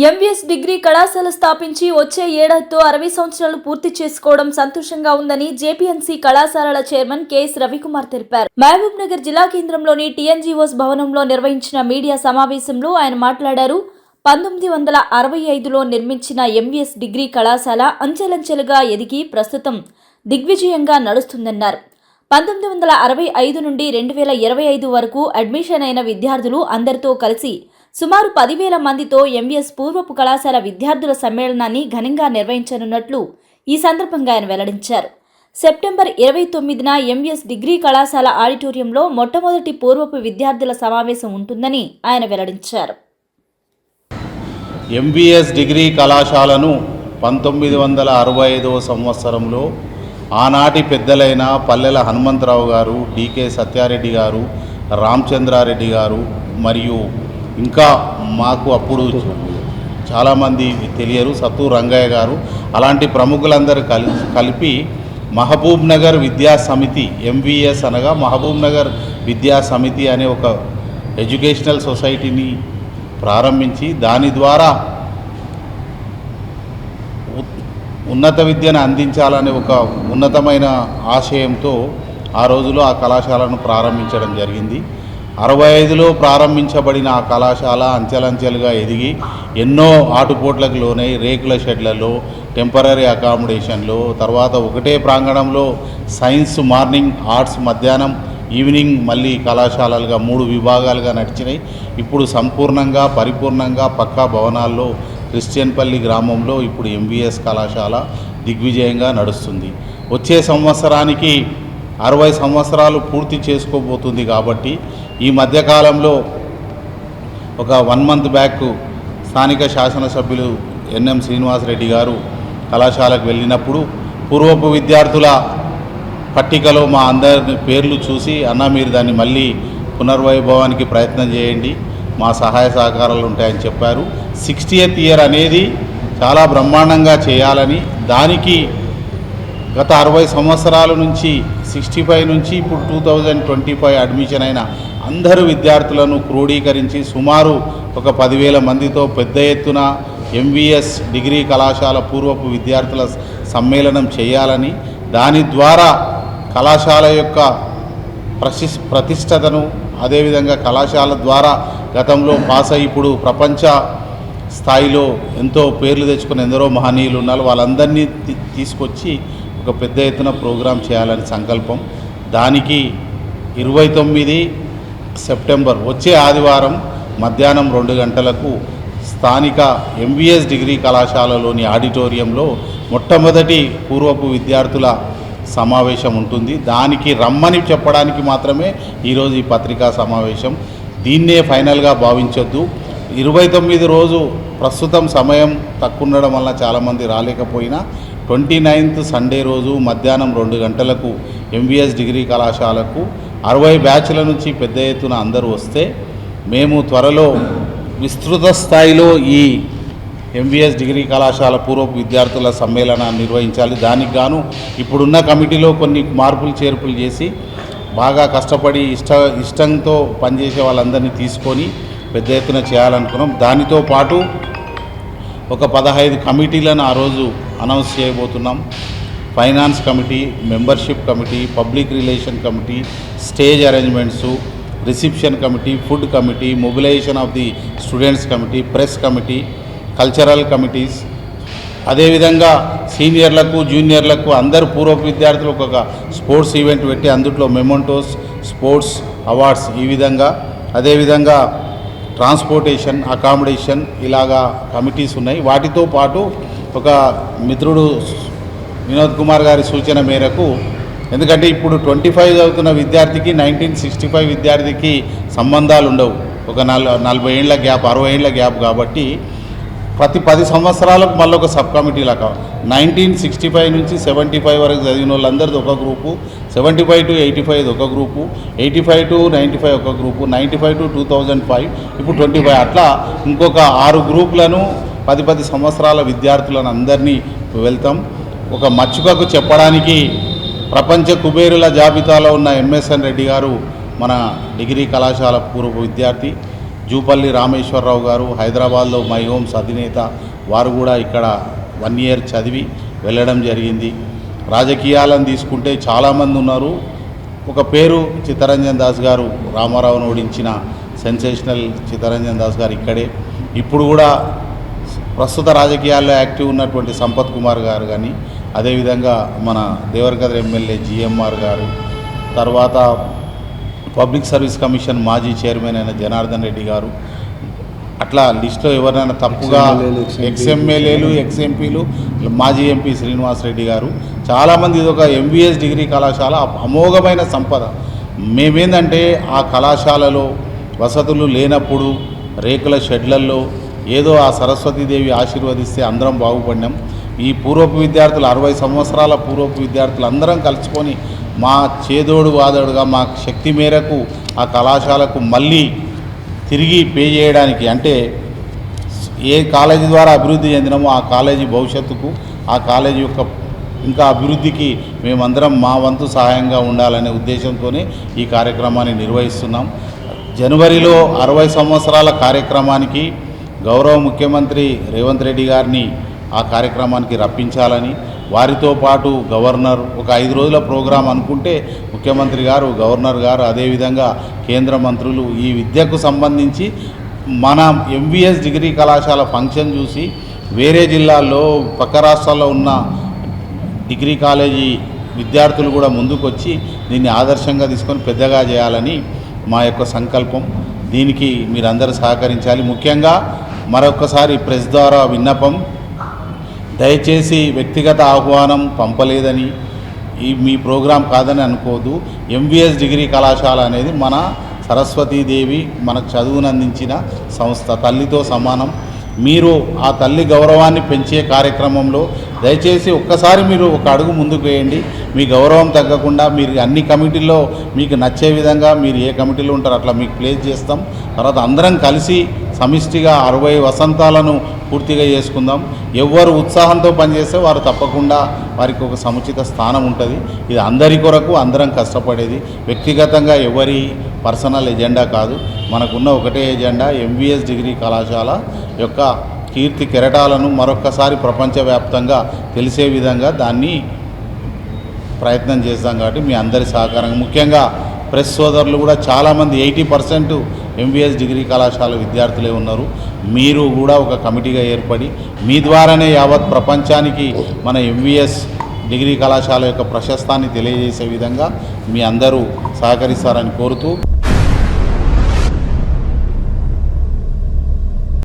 MVS degree కళాశాల స్థాపించి వచ్చే ఏడాదితో అరవై సంవత్సరాలు పూర్తి చేసుకోవడం సంతోషంగా ఉందని జేపీఎన్సీ కళాశాలల చైర్మన్ కెఎస్ రవికుమార్ తెలిపారు. మహబూబ్ నగర్ జిల్లా కేంద్రంలోని టీఎన్జీఓస్ భవనంలో నిర్వహించిన మీడియా సమావేశంలో ఆయన మాట్లాడారు. పంతొమ్మిది వందల అరవై ఐదులో నిర్మించిన ఎంవీఎస్ డిగ్రీ కళాశాల అంచెలంచెలుగా ఎదిగి ప్రస్తుతం దిగ్విజయంగా నడుస్తుందన్నారు. పంతొమ్మిది వందల అరవై ఐదు నుండి రెండు వేల ఇరవై ఐదు వరకు అడ్మిషన్ అయిన విద్యార్థులు అందరితో కలిసి సుమారు పదివేల మందితో ఎంవీఎస్ పూర్వపు కళాశాల విద్యార్థుల సమ్మేళనాన్ని ఘనంగా నిర్వహించనున్నట్లు ఈ సందర్భంగా ఆయన వెల్లడించారు. సెప్టెంబర్ ఇరవై తొమ్మిదిన ఎంవీఎస్ డిగ్రీ కళాశాల ఆడిటోరియంలో మొట్టమొదటి పూర్వపు విద్యార్థుల సమావేశం ఉంటుందని ఆయన వెల్లడించారు. ఎంబీఎస్ డిగ్రీ కళాశాలను పంతొమ్మిది వందల అరవై ఐదవ సంవత్సరంలో ఆనాటి పెద్దలైన పల్లెల హనుమంతరావు గారు డికే సత్యారెడ్డి గారు రామచంద్రారెడ్డి గారు మరియు ఇంకా మాకు అప్పుడు చాలామంది తెలియరు సత్తు రంగయ్య గారు. అలాంటి ప్రముఖులందరూ కలి కలిపి మహబూబ్ నగర్ విద్యా సమితి ఎంవిఎస్ అనగా మహబూబ్ నగర్ విద్యా సమితి అనే ఒక ఎడ్యుకేషనల్ సొసైటీని ప్రారంభించి దాని ద్వారా ఉన్నత విద్యను అందించాలనే ఒక ఉన్నతమైన ఆశయంతో ఆ రోజులో ఆ కళాశాలను ప్రారంభించడం జరిగింది. అరవై ఐదులో ప్రారంభించబడిన ఆ కళాశాల అంచెలంచెలుగా ఎదిగి ఎన్నో ఆటుపోట్లకు లోనై రేకుల షెడ్లలో టెంపరీ అకామిడేషన్లో తర్వాత ఒకటే ప్రాంగణంలో సైన్స్ మార్నింగ్ ఆర్ట్స్ మధ్యాహ్నం ఈవినింగ్ మళ్ళీ కళాశాలలుగా మూడు విభాగాలుగా నడిచినాయి ఇప్పుడు సంపూర్ణంగా పరిపూర్ణంగా పక్కా భవనాల్లో క్రిస్టియన్పల్లి గ్రామంలో ఇప్పుడు ఎంబీఎస్ కళాశాల దిగ్విజయంగా నడుస్తుంది. వచ్చే సంవత్సరానికి అరవై సంవత్సరాలు పూర్తి చేసుకోబోతుంది కాబట్టి ఈ మధ్యకాలంలో ఒక వన్ మంత్ బ్యాక్ స్థానిక శాసనసభ్యులు ఎన్ఎం శ్రీనివాసరెడ్డి గారు కళాశాలకు వెళ్ళినప్పుడు పూర్వపు విద్యార్థుల పట్టికలో మా అందరి పేర్లు చూసి అన్న మీరు దాన్ని మళ్ళీ పునర్వైభవానికి ప్రయత్నం చేయండి మా సహాయ సహకారాలు ఉంటాయని చెప్పారు. సిక్స్టీయత్ ఇయర్ అనేది చాలా బ్రహ్మాండంగా చేయాలని దానికి గత అరవై సంవత్సరాల నుంచి సిక్స్టీ ఫైవ్ నుంచి ఇప్పుడు two thousand twenty five admission అయిన అందరు విద్యార్థులను క్రోడీకరించి సుమారు ఒక పదివేల మందితో పెద్ద ఎత్తున ఎంవిఎస్ డిగ్రీ కళాశాల పూర్వపు విద్యార్థుల సమ్మేళనం చేయాలని దాని ద్వారా కళాశాల యొక్క ప్రశి ప్రతిష్టతను అదేవిధంగా కళాశాల ద్వారా గతంలో పాస్ అయ్యి ఇప్పుడు ప్రపంచ స్థాయిలో ఎంతో పేర్లు తెచ్చుకున్న ఎందరో మహనీయులు ఉన్నారు. వాళ్ళందరినీ తీ- తీసుకొచ్చి ఒక పెద్ద ఎత్తున ప్రోగ్రాం చేయాలని సంకల్పం. దానికి ఇరవై తొమ్మిది సెప్టెంబర్ వచ్చే ఆదివారం మధ్యాహ్నం రెండు గంటలకు స్థానిక ఎంబీఎస్ డిగ్రీ కళాశాలలోని ఆడిటోరియంలో మొట్టమొదటి పూర్వపు విద్యార్థుల సమావేశం ఉంటుంది. దానికి రమ్మని చెప్పడానికి మాత్రమే ఈరోజు ఈ పత్రికా సమావేశం. దీన్నే ఫైనల్గా భావించొద్దు. ఇరవై తొమ్మిది రోజు ప్రస్తుతం సమయం తక్కువ ఉండడం వల్ల చాలామంది రాలేకపోయినా ట్వంటీ నైన్త్ సండే రోజు మధ్యాహ్నం రెండు గంటలకు ఎంబీఎస్ డిగ్రీ కళాశాలకు అరవై బ్యాచ్ల నుంచి పెద్ద ఎత్తున అందరూ వస్తే మేము త్వరలో విస్తృత స్థాయిలో ఈ ఎంబీఎస్ డిగ్రీ కళాశాల పూర్వపు విద్యార్థుల సమ్మేళనాన్ని నిర్వహించాలి. దానికి గాను ఇప్పుడున్న కమిటీలో కొన్ని మార్పులు చేర్పులు చేసి బాగా కష్టపడి ఇష్ట ఇష్టంతో పనిచేసే వాళ్ళందరినీ తీసుకొని పెద్ద ఎత్తున చేయాలనుకున్నాం. దానితో పాటు ఒక పదహైదు కమిటీలను ఆ రోజు అనౌన్స్ చేయబోతున్నాం. Finance committee membership committee public relation committee stage arrangements reception committee food committee mobilization of the students committee press committee cultural committees. అదేవిధంగా సీనియర్లకు జూనియర్లకు అందరు పూర్వ విద్యార్థులకు ఒక స్పోర్ట్స్ ఈవెంట్ పెట్టి అందుట్లో మెమోంటోస్ స్పోర్ట్స్ అవార్డ్స్ ఈ విధంగా. అదేవిధంగా ట్రాన్స్పోర్టేషన్ అకామిడేషన్ ఇలాగా కమిటీస్ ఉన్నాయి. వాటితో పాటు ఒక మిత్రుడు వినోద్ కుమార్ గారి సూచన మేరకు ఎందుకంటే ఇప్పుడు ట్వంటీ ఫైవ్ చదువుతున్న విద్యార్థికి నైన్టీన్ సిక్స్టీ ఫైవ్ విద్యార్థికి సంబంధాలు ఉండవు. ఒక నల్ నలభై ఏళ్ళ గ్యాప్ అరవై ఏళ్ళ గ్యాప్ కాబట్టి ప్రతి పది సంవత్సరాలకు మళ్ళీ ఒక సబ్ కమిటీ లాగా నైన్టీన్ సిక్స్టీ ఫైవ్ నుంచి సెవెంటీ ఫైవ్ వరకు చదివిన వాళ్ళందరిది ఒక group seventy five to eighty five ఒక group eighty five to ninety five ఒక group ninety five to two thousand five ఇప్పుడు ట్వంటీ ఫైవ్ అట్లా ఇంకొక ఆరు గ్రూపులను పది పది సంవత్సరాల విద్యార్థులను అందరినీ వెళ్తాం. ఒక మచ్చుకకు చెప్పడానికి ప్రపంచ కుబేరుల జాబితాలో ఉన్న ఎంఎస్ఎన్ రెడ్డి గారు మన డిగ్రీ కళాశాల పూర్వ విద్యార్థి జూపల్లి రామేశ్వరరావు గారు హైదరాబాద్లో మై హోమ్స్ అధినేత వారు కూడా ఇక్కడ వన్ ఇయర్ చదివి వెళ్ళడం జరిగింది. రాజకీయాలను తీసుకుంటే చాలామంది ఉన్నారు. ఒక పేరు చిత్తరంజన్ దాస్ గారు రామారావును ఓడించిన సెన్సేషనల్ చిత్తరంజన్ దాస్ గారు ఇక్కడే. ఇప్పుడు కూడా ప్రస్తుత రాజకీయాల్లో యాక్టివ్ ఉన్నటువంటి సంపత్ కుమార్ గారు కానీ అదేవిధంగా మన దేవరగద్ర ఎమ్మెల్యే జిఎంఆర్ గారు తర్వాత పబ్లిక్ సర్వీస్ కమిషన్ మాజీ చైర్మన్ అయిన జనార్దన్ రెడ్డి గారు అట్లా లిస్టులో ఎవరైనా తప్పుగా ఎక్స్ఎమ్మెల్యేలు ఎక్స్ఎంపీలు మాజీ ఎంపీ శ్రీనివాస్ రెడ్డి గారు చాలామంది ఇది ఒక ఎంబీఎస్ డిగ్రీ కళాశాల అమోఘమైన సంపద. మేమేందంటే ఆ కళాశాలలో వసతులు లేనప్పుడు రేకుల షెడ్లల్లో ఏదో ఆ సరస్వతీదేవి ఆశీర్వదిస్తే అందరం బాగుపడినాం. ఈ పూర్వపు విద్యార్థులు అరవై సంవత్సరాల పూర్వపు విద్యార్థులు అందరం కలుసుకొని మా చేదోడు వాదోడుగా మా శక్తి మేరకు ఆ కళాశాలకు మళ్ళీ తిరిగి పే చేయడానికి అంటే ఏ కాలేజీ ద్వారా అభివృద్ధి చెందినామో ఆ కాలేజీ భవిష్యత్తుకు ఆ కాలేజీ యొక్క ఇంకా అభివృద్ధికి మేమందరం మా వంతు సహాయంగా ఉండాలనే ఉద్దేశంతోనే ఈ కార్యక్రమాన్ని నిర్వహిస్తున్నాం. జనవరిలో అరవై సంవత్సరాల కార్యక్రమానికి గౌరవ ముఖ్యమంత్రి రేవంత్ రెడ్డి గారిని ఆ కార్యక్రమానికి రప్పించాలని. వారితో పాటు గవర్నర్ ఒక ఐదు రోజుల ప్రోగ్రాం అనుకుంటే ముఖ్యమంత్రి గారు గవర్నర్ గారు అదేవిధంగా కేంద్ర మంత్రులు ఈ విద్యకు సంబంధించి మన ఎంవిఎస్ డిగ్రీ కళాశాల ఫంక్షన్ చూసి వేరే జిల్లాల్లో పక్క రాష్ట్రాల్లో ఉన్న డిగ్రీ కాలేజీ విద్యార్థులు కూడా ముందుకొచ్చి దీన్ని ఆదర్శంగా తీసుకొని పెద్దగా చేయాలని మా యొక్క సంకల్పం. దీనికి మీరందరూ సహకరించాలి. ముఖ్యంగా మరొకసారి ప్రెస్ ద్వారా విన్నపం. దయచేసి వ్యక్తిగత ఆహ్వానం పంపలేదని ఈ మీ ప్రోగ్రాం కాదని అనుకోదు ఎంబీఎస్ డిగ్రీ కళాశాల అనేది మన సరస్వతీదేవి మనకు చదువునందించిన సంస్థ తల్లితో సమానం. మీరు ఆ తల్లి గౌరవాన్ని పెంచే కార్యక్రమంలో దయచేసి ఒక్కసారి మీరు ఒక అడుగు ముందుకు వేయండి. మీ గౌరవం తగ్గకుండా మీరు అన్ని కమిటీల్లో మీకు నచ్చే విధంగా మీరు ఏ కమిటీలో ఉంటారో అట్లా మీకు ప్లేస్ చేస్తాం. తర్వాత అందరం కలిసి సమిష్టిగా అరవై వసంతాలను పూర్తిగా చేసుకుందాం. ఎవరు ఉత్సాహంతో పనిచేస్తే వారు తప్పకుండా వారికి ఒక సముచిత స్థానం ఉంటుంది. ఇది అందరి కొరకు అందరం కష్టపడేది. వ్యక్తిగతంగా ఎవరి పర్సనల్ ఎజెండా కాదు. మనకున్న ఒకటే ఎజెండా ఎంబీఎస్ డిగ్రీ కళాశాల యొక్క కీర్తి కెరటాలను మరొక్కసారి ప్రపంచవ్యాప్తంగా తెలిసే విధంగా దాన్ని ప్రయత్నం చేస్తాం కాబట్టి మీ అందరి సహకారం ముఖ్యంగా ప్రెస్ సోదరులు కూడా చాలామంది ఎయిటీ పర్సెంట్ ఎంబీఎస్ డిగ్రీ కళాశాల విద్యార్థులే ఉన్నారు. మీరు కూడా ఒక కమిటీగా ఏర్పడి మీ ద్వారానే యావత్ ప్రపంచానికి మన ఎంబీఎస్ డిగ్రీ కళాశాల యొక్క ప్రశస్తాన్ని తెలియజేసే విధంగా మీ అందరూ సహకరిస్తారని కోరుతూ